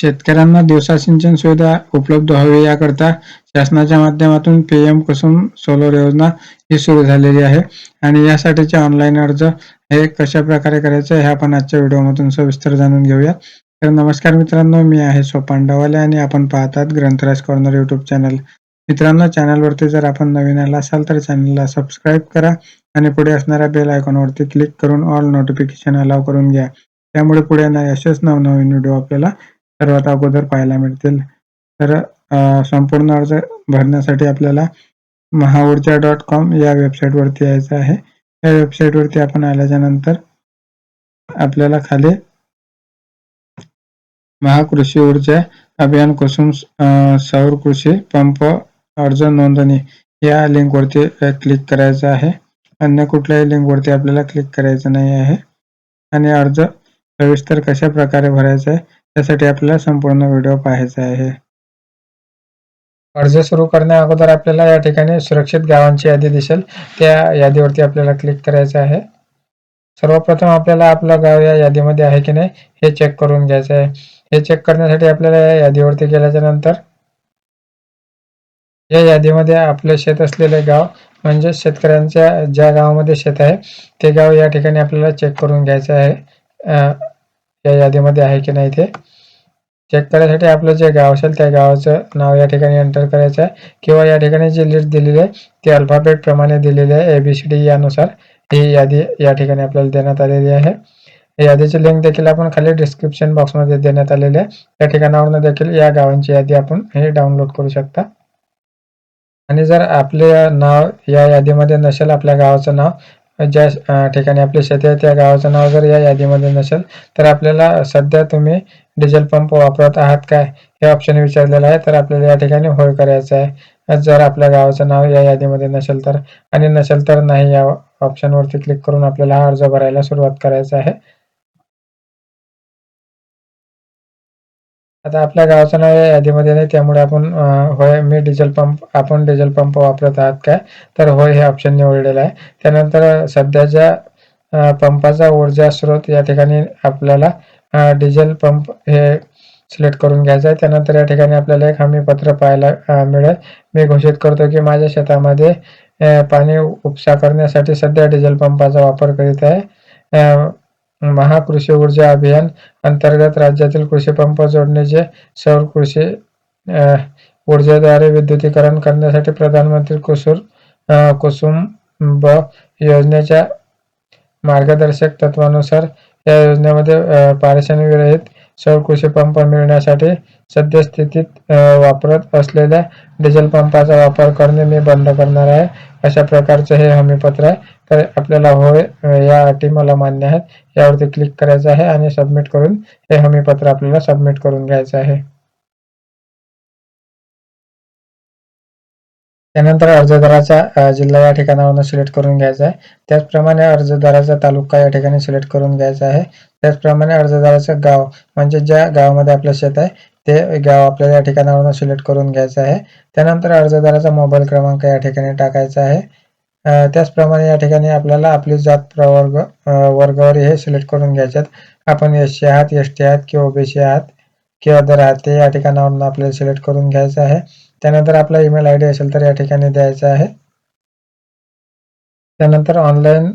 शेतकऱ्यांना दिवसा सिंचन सुविधा उपलब्ध व्हावी याकरता शासनाच्या माध्यमातून पीएम कुसुम सोलर योजना ही सुरू झालेली आहे. आणि यासाठीचे ऑनलाईन अर्ज हे कशा प्रकारे करायचे हे आपण आजच्या व्हिडिओमधून सविस्तर जाणून घेऊया. तर नमस्कार मित्रांनो मी आहे सोपान डवाले आणि आपण पाहतात ग्रंथराज कॉर्नर युट्यूब चॅनल मित्रांनो चॅनलवरती जर आपण नवीन आला असाल तर चॅनलला सबस्क्राईब करा आणि पुढे असणाऱ्या बेल आयकॉनवरती क्लिक करून ऑल नोटिफिकेशन अलाव करून घ्या. त्यामुळे पुढे येणारे असेच नवनवीन व्हिडिओ आपल्याला सर्वात अगोदर पाहायला मिळतील. तर संपूर्ण अर्ज भरण्यासाठी आपल्याला महाऊर्जा डॉट कॉम या वेबसाईटवरती यायचं आहे. या वेबसाईटवरती आपण आल्याच्यानंतर आपल्याला खाली महाकृषी ऊर्जा अभियान कुसुम सौर कृषी पंप अर्ज नोंदणी या लिंकवरती क्लिक करायचं आहे. अन्य कुठल्याही लिंकवरती आपल्याला क्लिक करायचं नाही आहे. आणि अर्ज सविस्तर कशा प्रकारे भरायचा आहे? त्यासाठी आपल्याला संपूर्ण व्हिडिओ पाहायचा आहे. अर्ज सुरू करण्या अगोदर आपल्याला या ठिकाणी सुरक्षित गावांची यादी दिसेल. त्या यादीवरती आपल्याला क्लिक करायचं आहे. सर्वप्रथम आपल्याला आपलं गाव या यादीमध्ये आहे की नाही हे चेक करून घ्यायचं आहे. हे चेक करण्यासाठी आपल्याला या यादीवरती गेल्याच्यानंतर या यादीमध्ये आपले शेत असलेले गाव म्हणजे शेतकऱ्यांच्या ज्या गावामध्ये शेत आहे ते गाव या ठिकाणी आपल्याला चेक करून घ्यायचं आहे. या यादीमध्ये आहे की नाही ते? चेक करण्यासाठी आपलं जे गाव असेल त्या गावाचं नाव या ठिकाणी एंटर करायचं आहे. किंवा या ठिकाणी जी लिस्ट दिलेली आहे ती अल्फाबेट प्रमाणे दिलेली आहे. एबीसीडी यानुसार ही यादी या ठिकाणी आपल्याला देण्यात आलेली आहे. यादीची लिंक देखील आपण खाली डिस्क्रिप्शन बॉक्समध्ये देण्यात आलेली आहे. त्या ठिकाणावरून देखील या गावांची यादी आपण हे डाउनलोड करू शकता. आणि जर आपले नाव या यादीमध्ये नसेल आपल्या गावाचं नाव ज्या ठिकाणी आपले शेती आहे त्या गावाचं नाव जर या यादीमध्ये नसेल तर आपल्याला सध्या तुम्ही डिझेल पंप वापरत आहात काय? हे ऑप्शन विचारलेलं आहे तर आपल्याला या ठिकाणी होय करायचं आहे. जर आपल्या गावाचं नाव या यादीमध्ये नसेल तर आणि नसेल तर नाही या ऑप्शनवरती क्लिक करून आपल्याला हा अर्ज भरायला सुरुवात करायचा आहे. आता आपल्या गावाचं नाव या यादीमध्ये नाही त्यामुळे आपण होय मी डिझेल पंप आपण डिझेल पंप वापरत आहात काय? तर होय हे ऑप्शन निवडलेलं आहे. त्यानंतर सध्याच्या पंपाचा ऊर्जा स्रोत या ठिकाणी आपल्याला डिझेल पंप हे सिलेक्ट करून घ्यायचं आहे. त्यानंतर या ठिकाणी आपल्याला एक हमीपत्र पाहायला मिळेल. मी घोषित करतो की माझ्या शेतामध्ये पाणी उपसा करण्यासाठी सध्या डिझेल पंपाचा वापर करीत आहे. महाकृषी ऊर्जा अभियान अंतर्गत राज्यातील कृषी पंप जोडणीचे सौर कृषी ऊर्जेद्वारे विद्युतीकरण करण्यासाठी प्रधानमंत्री कुसुर कुसुम ब योजनेच्या मार्गदर्शक तत्वानुसार या योजनेमध्ये विरहित सौर कृषी पंप मिळण्यासाठी सद्यस्थितीत वापरत असलेल्या डिझेल पंपाचा वापर करणे मी बंद करणार आहे. अशा प्रकारचे हे हमीपत्र आहे. तर आपल्याला होय या अटी मला मान्य आहेत. यावरती क्लिक करायचं आहे आणि सबमिट करून हे हमीपत्र आपल्याला सबमिट करून घ्यायचं आहे. त्यानंतर अर्जदाराचा जिल्हा या ठिकाणावरून सिलेक्ट करून घ्यायचा आहे. त्याचप्रमाणे अर्जदाराचा तालुका या ठिकाणी सिलेक्ट करून घ्यायचा आहे. त्याचप्रमाणे अर्जदाराचं गाव म्हणजे ज्या गावामध्ये आपलं शेत आहे ते गाव आपल्याला या ठिकाणावरून सिलेक्ट करून घ्यायचं आहे. त्यानंतर अर्जदाराचा मोबाईल क्रमांक या ठिकाणी टाकायचा आहे. त्याचप्रमाणे या ठिकाणी आपल्याला आपली जात प्रवर्ग वर्गावर हे सिलेक्ट करून घ्यायच्यात. आपण एस सी आहात एस टी आहात किंवा ओबीसी आहात किंवा दर आहात ते या ठिकाणावरून आपल्याला सिलेक्ट करून घ्यायचं आहे. त्यानंतर आपला ईमेल आय डी असेल तर या ठिकाणी द्यायचा आहे. त्यानंतर ऑनलाईन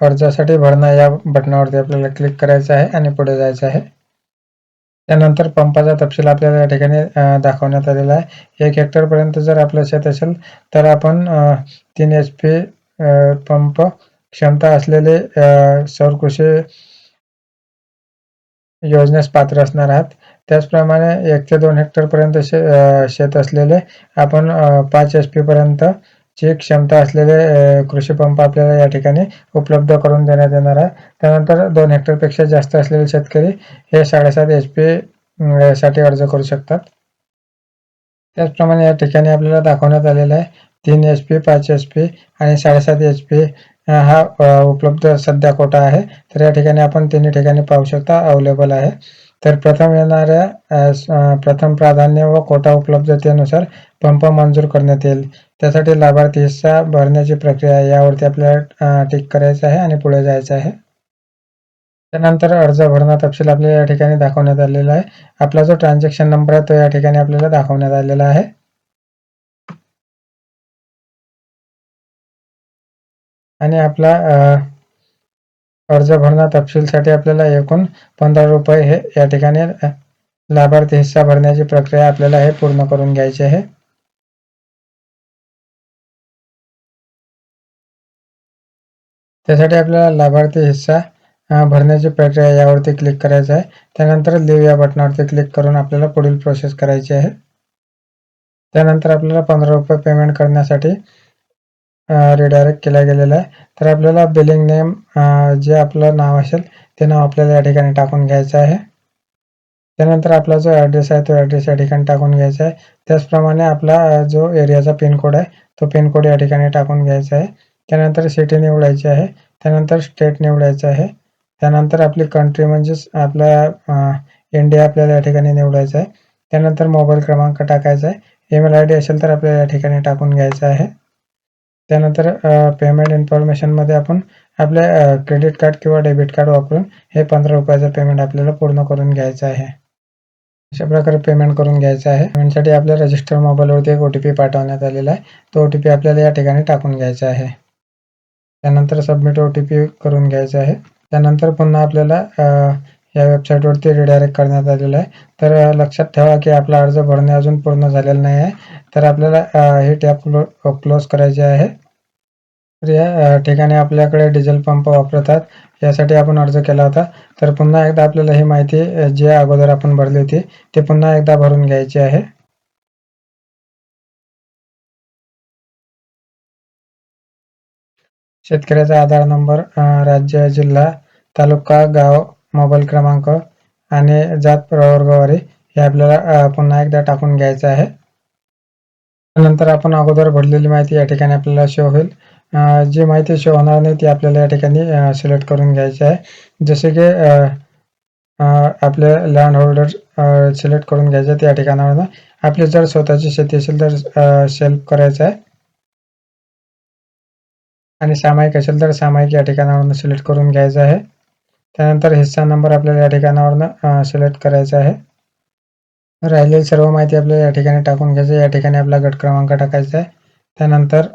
अर्जासाठी भरणा या बटनावरती आपल्याला क्लिक करायचं आहे आणि पुढे जायचं आहे. त्यानंतर पंपाचा तपशील आपल्याला या ठिकाणी दाखवण्यात आलेला आहे. एक हेक्टरपर्यंत जर आपलं शेत असेल तर आपण तीन एच पी पंप क्षमता असलेले सौर कृषी योजनेस पात्र असणार आहात. त्याचप्रमाणे एक ते दोन हेक्टरपर्यंत शे शेत असलेले आपण पाच एच पी पर्यंत ची क्षमता असलेले कृषी पंप आपल्याला या ठिकाणी उपलब्ध करून देण्यात येणार आहे. त्यानंतर दोन हेक्टरपेक्षा जास्त असलेले शेतकरी हे साडेसात एच पी साठी अर्ज करू शकतात. त्याचप्रमाणे या ठिकाणी आपल्याला दाखवण्यात आलेलं आहे तीन एच पी पाच एच पी आणि साडेसात एच पी हा उपलब्ध सध्या कोटा आहे. तर या ठिकाणी आपण तिन्ही ठिकाणी पाहू शकता अवेलेबल आहे. तर प्रथम येणाऱ्या प्रथम प्राधान्य व कोटा उपलब्धतेनुसार पंप मंजूर करण्यात येईल. त्यासाठी लाभार्थी हिस्सा भरण्याची प्रक्रिया यावरती आपल्याला टिक करायचं आहे आणि पुढे जायचं आहे. त्यानंतर अर्ज भरणा तपशील आपल्याला या ठिकाणी दाखवण्यात आलेला आहे. आपला जो ट्रान्झॅक्शन नंबर आहे तो या ठिकाणी आपल्याला दाखवण्यात आलेला आहे. आणि आपला अर्ज भरणा तपशीलसाठी आपल्याला एकूण पंधरा रुपये हे या ठिकाणी लाभार्थी हिस्सा भरण्याची प्रक्रिया आपल्याला हे पूर्ण करून घ्यायची आहे. त्यासाठी आपल्याला लाभार्थी हिस्सा भरण्याची प्रक्रिया यावरती क्लिक करायचं आहे. त्यानंतर लिव्ह या बटनावरती क्लिक करून आपल्याला पुढील प्रोसेस करायची आहे. त्यानंतर आपल्याला पंधरा रुपये पेमेंट करण्यासाठी रिडायरेक्ट केला गेलेला आहे. तर आपल्याला बिलिंग नेम जे आपलं नाव असेल ते नाव आपल्याला या ठिकाणी टाकून घ्यायचं आहे. त्यानंतर आपला जो ॲड्रेस आहे तो ॲड्रेस या ठिकाणी टाकून घ्यायचा आहे. त्याचप्रमाणे आपला जो एरियाचा पिनकोड आहे तो पिनकोड या ठिकाणी टाकून घ्यायचा आहे. त्यानंतर सिटी निवडायची आहे. त्यानंतर स्टेट निवडायचं आहे. त्यानंतर आपली कंट्री म्हणजेच आपला इंडिया आपल्याला या ठिकाणी निवडायचा आहे. त्यानंतर मोबाईल क्रमांक टाकायचा आहे. ईमेल आय डी असेल तर आपल्याला या ठिकाणी टाकून घ्यायचा आहे. त्यानंतर पेमेंट इन्फॉर्मेशनमध्ये आपण आपल्या क्रेडिट कार्ड किंवा डेबिट कार्ड वापरून हे पंधरा रुपयाचं पेमेंट आपल्याला पूर्ण करून घ्यायचं आहे. अशा प्रकारे पेमेंट करून घ्यायचं आहे. पेमेंटसाठी आपल्या रजिस्टर मोबाईलवरती एक ओ टी पी पाठवण्यात आलेला आहे. तो ओ टी पी आपल्याला या ठिकाणी टाकून घ्यायचा आहे. त्यानंतर सबमिट ओ टी पी करून घ्यायचं आहे. त्यानंतर पुन्हा आपल्याला या वेबसाईटवरती रिडायरेक्ट करण्यात आलेलं आहे. तर लक्षात ठेवा की आपला अर्ज भरणे अजून पूर्ण झालेला नाही आहे. तर आपल्याला हे टॅब क्लो क्लोज करायचे आहे. तर या ठिकाणी आपल्याकडे डिझेल पंप वापरतात. यासाठी आपण अर्ज केला होता. तर पुन्हा एकदा आपल्याला ही माहिती जी अगोदर आपण भरली होती ते पुन्हा एकदा भरून घ्यायची आहे. शेतकऱ्याचा आधार नंबर राज्य जिल्हा तालुका गाव मोबाईल क्रमांक आणि जात प्रवर्गवारी हे आपल्याला पुन्हा एकदा टाकून घ्यायचं आहे. नंतर आपण अगोदर भरलेली माहिती या ठिकाणी आपल्याला शो होईल. जी माहिती शो होणार नाही ती आपल्याला या ठिकाणी सिलेक्ट करून घ्यायची आहे. जसे की आपले लँड होल्डर सिलेक्ट करून घ्यायचे त्या ठिकाणावर आपली जर स्वतःची शेती असेल तर सेल्फ करायचं आहे. आणि सामायिक असेल तर सामायिक या ठिकाणावरून सिलेक्ट करून घ्यायचं आहे. त्यानंतर हिस्सा नंबर आपल्याला या ठिकाणावरनं सिलेक्ट करायचा आहे. राहिलेली सर्व माहिती आपल्याला या ठिकाणी टाकून घ्यायची या ठिकाणी आपला गट क्रमांक टाकायचा आहे. त्यानंतर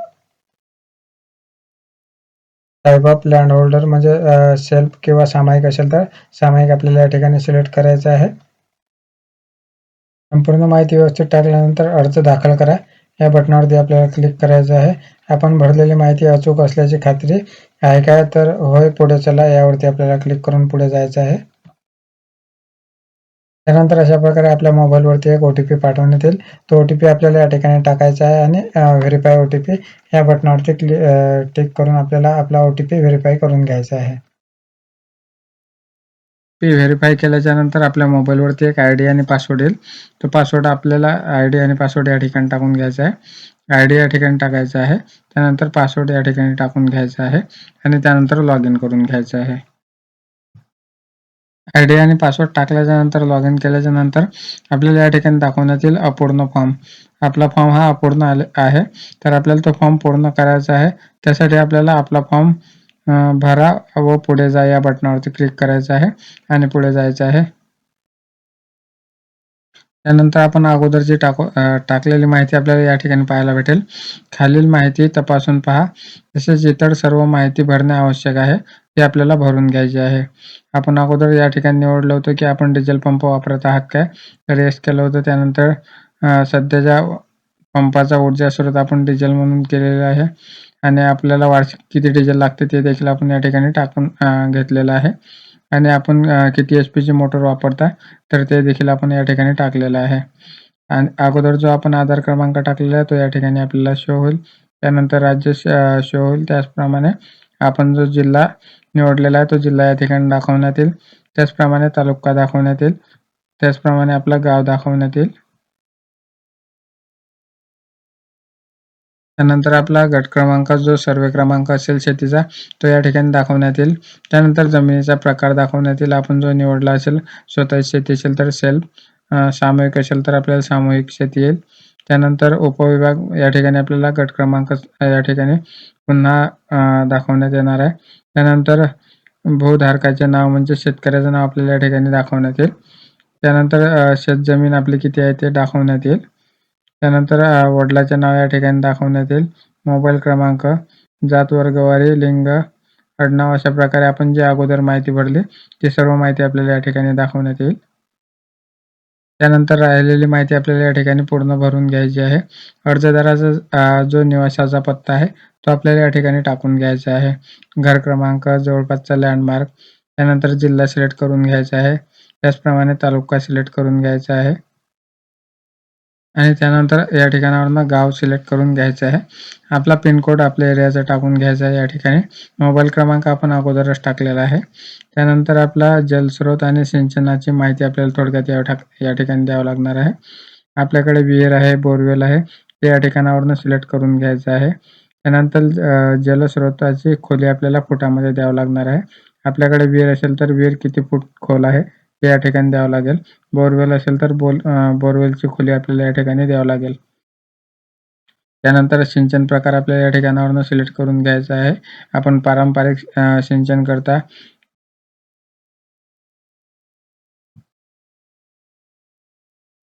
टाईप ऑफ लँड होल्डर म्हणजे सेल्फ किंवा सामायिक असेल तर सामायिक आपल्याला या ठिकाणी सिलेक्ट करायचं आहे. संपूर्ण माहिती व्यवस्थित टाकल्यानंतर अर्ज दाखल करा. या बटनावरती आपल्याला क्लिक करायचं आहे. आपण भरलेली माहिती अचूक असल्याची खात्री आहे काय? तर होय पुढे चला. यावरती आपल्याला क्लिक करून पुढे जायचं आहे. त्यानंतर अशा प्रकारे आपल्या मोबाईलवरती एक ओ टी पी पाठवण्यात येईल. तो ओ टी पी आपल्याला या ठिकाणी टाकायचा आहे आणि व्हेरीफाय ओ टी पी या बटनावरती क्लिक टिक करून आपल्याला आपला ओ टी पी व्हेरीफाय करून घ्यायचा आहे. ते व्हेरीफाय केल्याच्यानंतर आपल्या मोबाईलवरती एक आय डी आणि पासवर्ड येईल. तो पासवर्ड आपल्याला आय डी आणि पासवर्ड या ठिकाणी टाकून घ्यायचा आहे. आय डी या ठिकाणी टाकायचा आहे. त्यानंतर पासवर्ड या ठिकाणी टाकून घ्यायचा आहे. आणि त्यानंतर लॉग इन करून घ्यायचं आहे. आय डी आणि पासवर्ड टाकल्याच्या नंतर लॉग इन केल्याच्यानंतर आपल्याला या ठिकाणी दाखवण्यात येईल अपूर्ण फॉर्म आपला फॉर्म हा अपूर्ण आहे. तर आपल्याला तो फॉर्म पूर्ण करायचा आहे. त्यासाठी आपल्याला आपला फॉर्म भरा व पुढे जा या बटनावरती क्लिक करायचं आहे आणि पुढे जायचं आहे. त्यानंतर आपण अगोदर जी टाकू टाकलेली माहिती आपल्याला या ठिकाणी पाहायला भेटेल. खालील माहिती तपासून पहा. तसेच इतर सर्व माहिती भरणे आवश्यक आहे ती आपल्याला भरून घ्यायची आहे. आपण अगोदर या ठिकाणी निवडलं होतं की आपण डिझेल पंप वापरत आहात काय? तर येस केलं होतं. त्यानंतर सध्याच्या पंपाचा ऊर्जा स्रोत आपण डिझेल म्हणून केलेला आहे. आणि आपल्याला वार्षिक किती डिझेल लागते ते देखील आपण या ठिकाणी टाकून घेतलेलं आहे. आणि आपण किती एच पीची मोटर वापरता तर ते देखील आपण या ठिकाणी टाकलेलं आहे. आणि अगोदर जो आपण आधार क्रमांक टाकलेला आहे तो या ठिकाणी आपल्याला शो होईल. त्यानंतर राज्य शो होईल. त्याचप्रमाणे आपण जो जिल्हा निवडलेला आहे तो जिल्हा या ठिकाणी दाखवण्यात येईल. त्याचप्रमाणे तालुका दाखवण्यात येईल. त्याचप्रमाणे आपलं गाव दाखवण्यात येईल. त्यानंतर आपला गट क्रमांक जो सर्वे क्रमांक असेल शेतीचा तो या ठिकाणी दाखवण्यात येईल. त्यानंतर जमिनीचा प्रकार दाखवण्यात येईल. आपण जो निवडला असेल स्वतःची शेती असेल तर सेल्फ सामूहिक असेल तर आपल्याला सामूहिक शेती येईल. त्यानंतर उपविभाग या ठिकाणी आपल्याला गट क्रमांक या ठिकाणी पुन्हा दाखवण्यात येणार आहे. त्यानंतर भूधारकाचे नाव म्हणजे शेतकऱ्याचं नाव आपल्याला या ठिकाणी दाखवण्यात येईल. त्यानंतर शेतजमीन आपली किती आहे ते दाखवण्यात येईल. त्यानंतर वडिलाचे नाव या ठिकाणी दाखवण्यात येईल. मोबाईल क्रमांक जात वर्गवारी लिंग आडनाव अशा प्रकारे आपण जे अगोदर माहिती भरली ती सर्व माहिती आपल्याला या ठिकाणी दाखवण्यात येईल. त्यानंतर राहिलेली माहिती आपल्याला या ठिकाणी पूर्ण भरून घ्यायची आहे. अर्जदाराचा जो निवासाचा पत्ता आहे तो आपल्याला या ठिकाणी टाकून घ्यायचा आहे. घर क्रमांक जवळपासचा लँडमार्क त्यानंतर जिल्हा सिलेक्ट करून घ्यायचा आहे. त्याचप्रमाणे तालुका सिलेक्ट करून घ्यायचा आहे. आणि त्यानंतर या ठिकाणावरनं गाव सिलेक्ट करून घ्यायचं आहे. आपला पिनकोड आपल्या एरियाचा टाकून घ्यायचा आहे या ठिकाणी. मोबाईल क्रमांक आपण अगोदरच टाकलेला आहे. त्यानंतर आपला जलस्रोत आणि सिंचनाची माहिती आपल्याला थोडक्यात या या ठिकाणी द्यावं लागणार आहे. आपल्याकडे विहीर आहे बोरवेल आहे. ते या ठिकाणावरनं सिलेक्ट करून घ्यायचं आहे. त्यानंतर जलस्रोताची खोली आपल्याला फुटामध्ये द्यावं लागणार आहे. आपल्याकडे विहीर असेल तर विहीर किती फूट खोल आहे ते या ठिकाणी द्यावं लागेल. बोरवेल असेल तर बोल बोरवेलची खोली आपल्याला या ठिकाणी द्यावं लागेल. त्यानंतर सिंचन प्रकार आपल्याला या ठिकाणावरनं सिलेक्ट करून घ्यायचा आहे. आपण पारंपरिक सिंचन करता.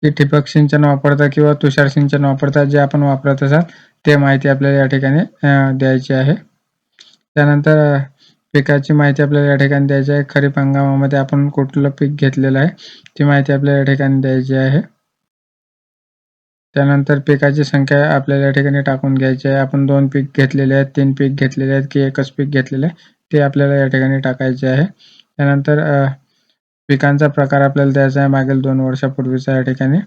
ठिबक सिंचन वापरता किंवा तुषार सिंचन वापरता जे आपण वापरत असाल ते माहिती आपल्याला या ठिकाणी द्यायची आहे. त्यानंतर पिकाची माहिती आपल्याला या ठिकाणी द्यायची आहे. खरीप हंगामामध्ये आपण कुठलं पीक घेतलेलं आहे ती माहिती आपल्याला या ठिकाणी द्यायची आहे. त्यानंतर पिकाची संख्या आपल्याला या ठिकाणी टाकून घ्यायची आहे. आपण दोन पीक घेतलेले आहेत तीन पीक घेतलेले आहेत की एकच पीक घेतलेले आहे ते आपल्याला या ठिकाणी टाकायचे आहे. त्यानंतर पिकांचा प्रकार आपल्याला द्यायचा आहे. मागील दोन वर्षापूर्वीचा या ठिकाणी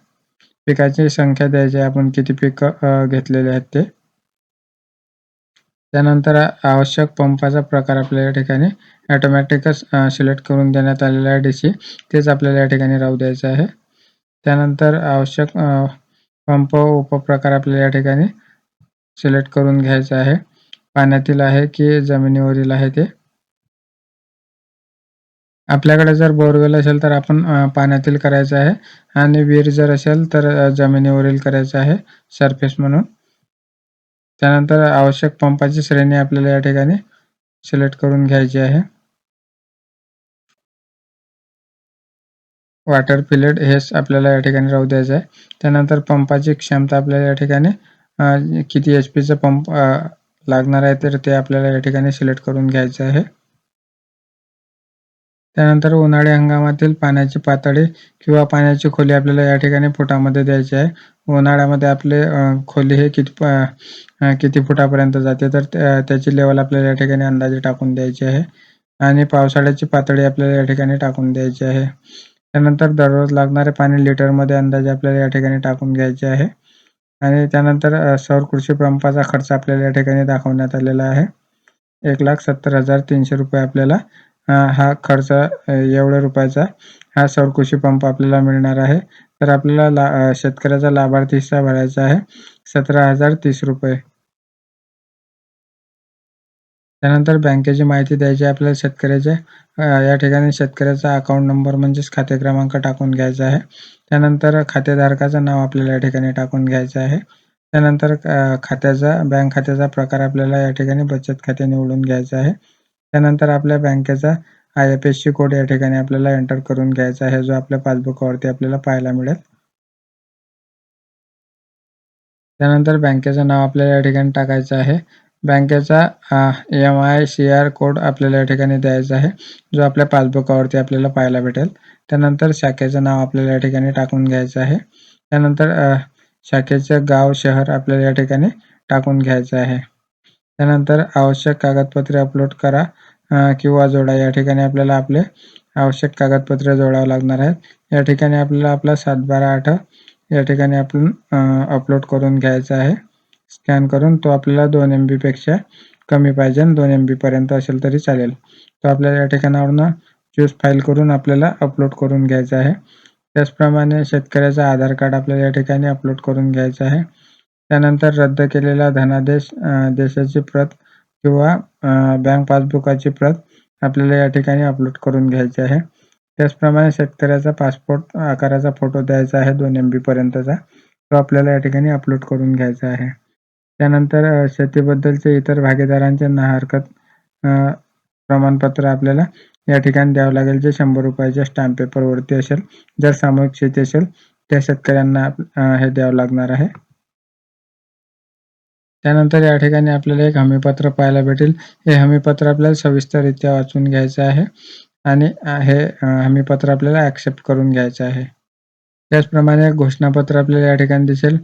पिकाची संख्या द्यायची आहे. आपण किती पीक घेतलेले आहेत ते. त्यानंतर आवश्यक पंपाचा प्रकार आपल्या या ठिकाणी ॲटोमॅटिकच सिलेक्ट करून देण्यात आलेला आहे डीसी तेच आपल्याला या ठिकाणी राहू द्यायचं आहे. त्यानंतर आवश्यक पंप उपप्रकार आपल्याला या ठिकाणी सिलेक्ट करून घ्यायचा आहे. पाण्यातील आहे की जमिनीवरील आहे ते? आपल्याकडे जर बोरवेल असेल तर आपण पाण्यातील करायचं आहे. आणि विहीर जर असेल तर जमिनीवरील करायचं आहे. सरफेस म्हणून. त्यानंतर आवश्यक पंपाची श्रेणी आपल्याला या ठिकाणी सिलेक्ट करून घ्यायची आहे. वॉटर पिलेट हेच आपल्याला या ठिकाणी राहू द्यायचं आहे. त्यानंतर पंपाची क्षमता आपल्याला या ठिकाणी किती एच पीचा पंप लागणार आहे तर ते आपल्याला या ठिकाणी सिलेक्ट करून घ्यायचं आहे. त्यानंतर उन्हाळी हंगामातील पाण्याची पातळी किंवा पाण्याची खोली आपल्याला या ठिकाणी फुटामध्ये द्यायची आहे. उन्हाळ्यामध्ये आपले खोली हे किती किती फुटापर्यंत जाते तर त्याची लेवल आपल्याला या ठिकाणी अंदाजे टाकून द्यायची आहे. आणि पावसाळ्याची पातळी आपल्याला या ठिकाणी टाकून द्यायची आहे. त्यानंतर दररोज लागणारे पाणी लिटरमध्ये अंदाजे आपल्याला या ठिकाणी टाकून घ्यायचे आहे. आणि त्यानंतर सौर कृषी पंपाचा खर्च आपल्याला या ठिकाणी दाखवण्यात आलेला आहे. एक लाख सत्तर हजार तीनशे रुपये आपल्याला हा खर्च एवढ्या रुपयाचा हा सौर कृषी पंप आपल्याला मिळणार आहे. तर आपल्याला ला शेतकऱ्याचा लाभार्थी हिस्सा भरायचा आहे सतरा हजार तीस रुपये. त्यानंतर बँकेची माहिती द्यायची आपल्याला शेतकऱ्याच्या या ठिकाणी शेतकऱ्याचा अकाउंट नंबर म्हणजेच खाते क्रमांक टाकून घ्यायचा आहे. त्यानंतर खातेधारकाचं नाव आपल्याला या ठिकाणी टाकून घ्यायचं आहे. त्यानंतर खात्याचा बँक खात्याचा प्रकार आपल्याला या ठिकाणी बचत खाते निवडून घ्यायचं आहे. त्यानंतर आपल्या बँकेचा I F S C code या ठिकाणी आपल्याला एंटर करून घ्यायचा आहे. जो आपल्या पासबुकावरती आपल्याला पाहायला मिळेल. त्यानंतर बँकेचं नाव आपल्याला या ठिकाणी टाकायचं आहे. बँकेचा M I C R code आपल्याला या ठिकाणी द्यायचा आहे. जो आपल्या पासबुकावरती आपल्याला पाहायला भेटेल. त्यानंतर शाखेचं नाव आपल्याला या ठिकाणी टाकून घ्यायचं आहे. त्यानंतर शाखेचं गाव शहर आपल्याला या ठिकाणी टाकून घ्यायचं आहे. त्यानंतर आवश्यक कागदपत्रे अपलोड करा किंवा जोडा. या ठिकाणी आपल्याला आपले आवश्यक कागदपत्रे जोडावं लागणार आहेत. या ठिकाणी आपल्याला आपला सात बारा आठ या ठिकाणी आपण अपलोड करून घ्यायचा आहे. स्कॅन करून तो आपल्याला दोन एमपेक्षा कमी पाहिजे दोन एम पर्यंत असेल तरी चालेल. तो आपल्याला या ठिकाणावरनं चूज फाईल करून आपल्याला अपलोड करून घ्यायचा आहे. त्याचप्रमाणे शेतकऱ्याचा आधार कार्ड आपल्याला या ठिकाणी अपलोड करून घ्यायचं आहे. त्यानंतर रद्द केलेला धनादेश देशाची प्रत किंवा बँक पासबुकाची प्रत आपल्याला या ठिकाणी अपलोड करून घ्यायची आहे. त्याचप्रमाणे शेतकऱ्याचा पासपोर्ट आकाराचा फोटो द्यायचा आहे दोन एम पर्यंतचा तो आपल्याला या ठिकाणी अपलोड करून घ्यायचा आहे. त्यानंतर शेतीबद्दलचे इतर भागीदारांचे ना हरकत प्रमाणपत्र आपल्याला या ठिकाणी द्यावं लागेल जे शंभर रुपयाच्या स्टॅम्प पेपरवरती असेल जर सामूहिक शेती असेल त्या शेतकऱ्यांना हे द्यावं लागणार आहे. त्यानंतर या ठिकाणी आपल्याला एक हमीपत्र पाहायला भेटेल. हे हमीपत्र आपल्याला सविस्तररित्या वाचून घ्यायचं आहे आणि हे हमीपत्र आपल्याला ऍक्सेप्ट करून घ्यायचं आहे. त्याचप्रमाणे घोषणापत्र आपल्याला या ठिकाणी दिसेल.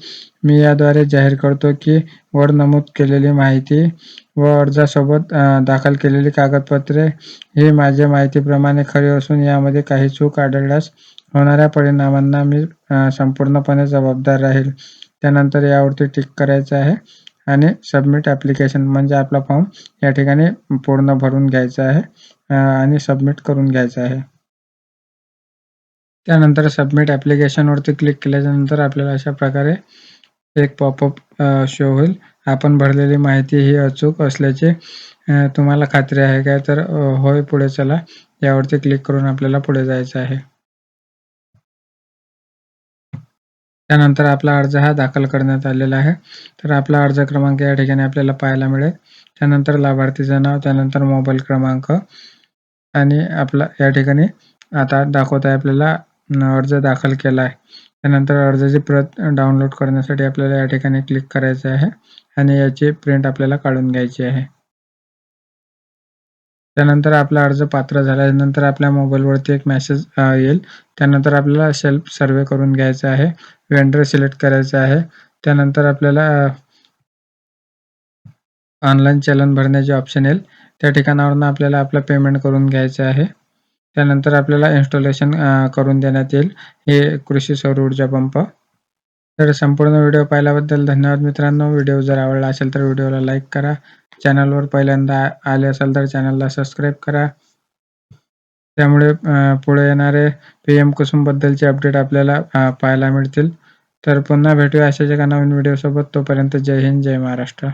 मी याद्वारे जाहीर करतो की वर नमूद केलेली माहिती व अर्जासोबत दाखल केलेली कागदपत्रे ही माझ्या माहितीप्रमाणे खरी असून यामध्ये काही चूक आढळल्यास होणाऱ्या परिणामांना मी संपूर्णपणे जबाबदार राहील. त्यानंतर यावरती टिक करायचं आहे. आणि सबमिट ॲप्लिकेशन म्हणजे आपला फॉर्म या ठिकाणी पूर्ण भरून घ्यायचा आहे आणि सबमिट करून घ्यायचा आहे. त्यानंतर सबमिट ॲप्लिकेशनवरती क्लिक केल्याच्यानंतर आपल्याला अशा प्रकारे एक पॉपअप शो होईल. आपण भरलेली माहिती ही अचूक असल्याचे तुम्हाला खात्री आहे काय? तर होय पुढे चला. यावरती क्लिक करून आपल्याला पुढे जायचं आहे. त्यानंतर आपला अर्ज हा दाखल करण्यात आलेला आहे. तर आपला अर्ज क्रमांक या ठिकाणी आपल्याला पाहायला मिळेल. त्यानंतर लाभार्थीचं नाव त्यानंतर मोबाईल क्रमांक आणि आपला या ठिकाणी आता दाखवत आहे आपल्याला अर्ज दाखल केला आहे. त्यानंतर अर्जाची प्रत डाउनलोड करण्यासाठी आपल्याला या ठिकाणी क्लिक करायचं आहे आणि याची प्रिंट आपल्याला काढून घ्यायची आहे. त्यानंतर आपला अर्ज पात्र झाल्यानंतर आपल्या मोबाईलवरती एक मेसेज येईल. त्यानंतर आपल्याला सेल्फ सर्वे करून घ्यायचा आहे. वेंडर सिलेक्ट करायचं आहे. त्यानंतर आपल्याला ऑनलाईन चलन भरण्याचे ऑप्शन येईल. त्या ठिकाणावरनं आपल्याला आपलं पेमेंट करून घ्यायचं आहे. त्यानंतर आपल्याला इन्स्टॉलेशन करून देण्यात येईल. हे कृषी सौर ऊर्जा पंप. तर संपूर्ण व्हिडिओ पाहिल्याबद्दल धन्यवाद मित्रांनो. व्हिडिओ जर आवडला असेल तर व्हिडिओला लाईक करा. चॅनलवर पहिल्यांदा आले असाल तर चॅनलला सबस्क्राईब करा. त्यामुळे पुढे येणारे पी एम कुसुमबद्दलचे अपडेट आपल्याला पाहायला मिळतील. तर पुन्हा भेटूया अशाच एका नवीन व्हिडिओसोबत तोपर्यंत जय हिंद जय महाराष्ट्र.